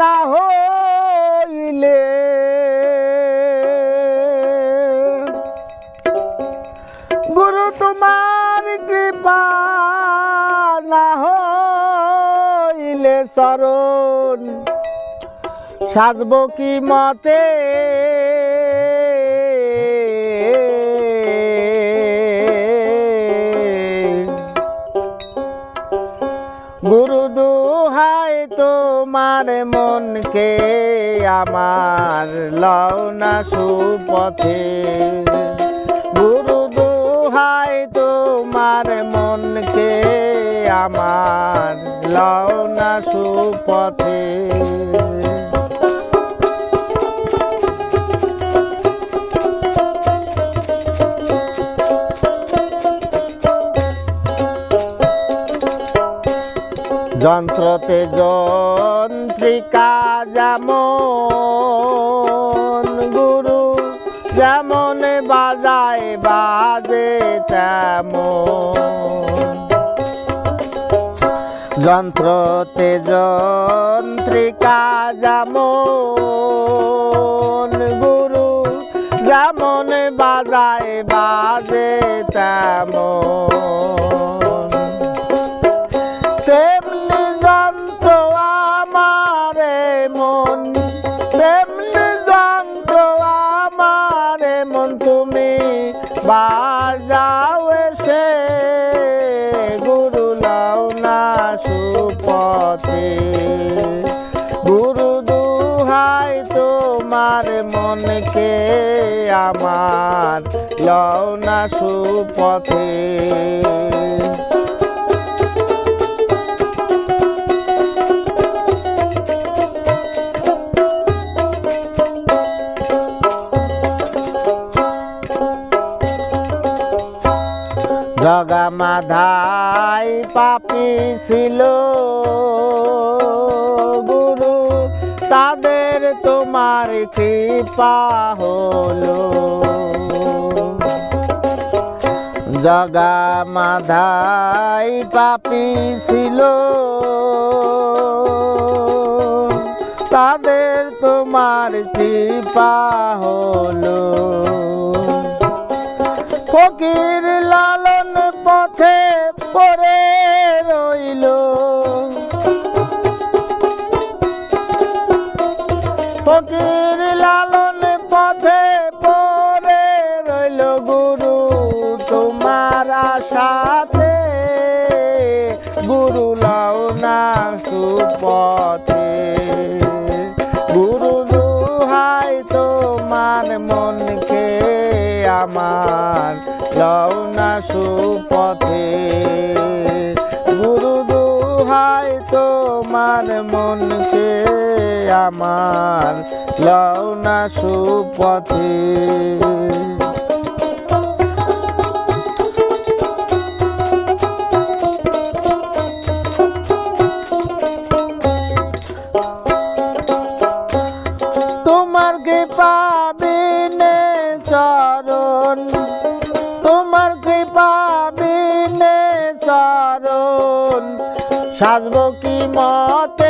না হইলে। গুরু তোমার কৃপা না হইলে চরণ। সাজব কি মতে? গুরু দুহাই তোমার মনকে আমার লওনা সুপথে? গুরু দুহাই তোমার মনকে আমার লওনা সুপথে। যন্ত্রতে যন্ত্রিকা যেমন, গুরু যেমন বাজায়, বাজে তেমন। যন্ত্রতে যন্ত্রিকা যেমন, গুরু যেমন বাজায়, বাজে তেমন। তোমার মনকে আমার লও না সুপথে। জগা মাধাই পাপি ছিল গুরু তাদের তোমার কৃপা হলো। জগা মাধাই পাপি ছিল। তাদের তোমার কৃপা হলো। ফকির লালন পথে পড়ে ফকির লালন পথে পড়ে রইল গুরু তোমার আশাতে। গুরু লাও না সুপথে। গুরু দুহাই তোমার মনকে আমার, লও না সুপথে। গুরু দুহাই তোমার মনকে আমার। লও না সুপথে। তোমার তোমার চরণ? সাজব কি মতে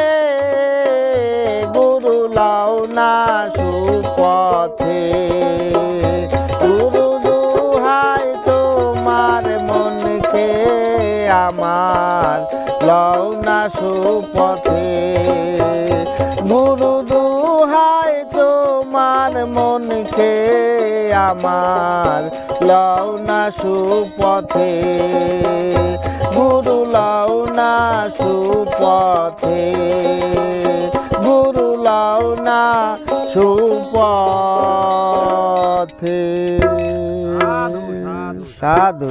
আমার লও না সুপথে। গুরু লও না সুপথে। গুরু লও না সুপথে। সাধু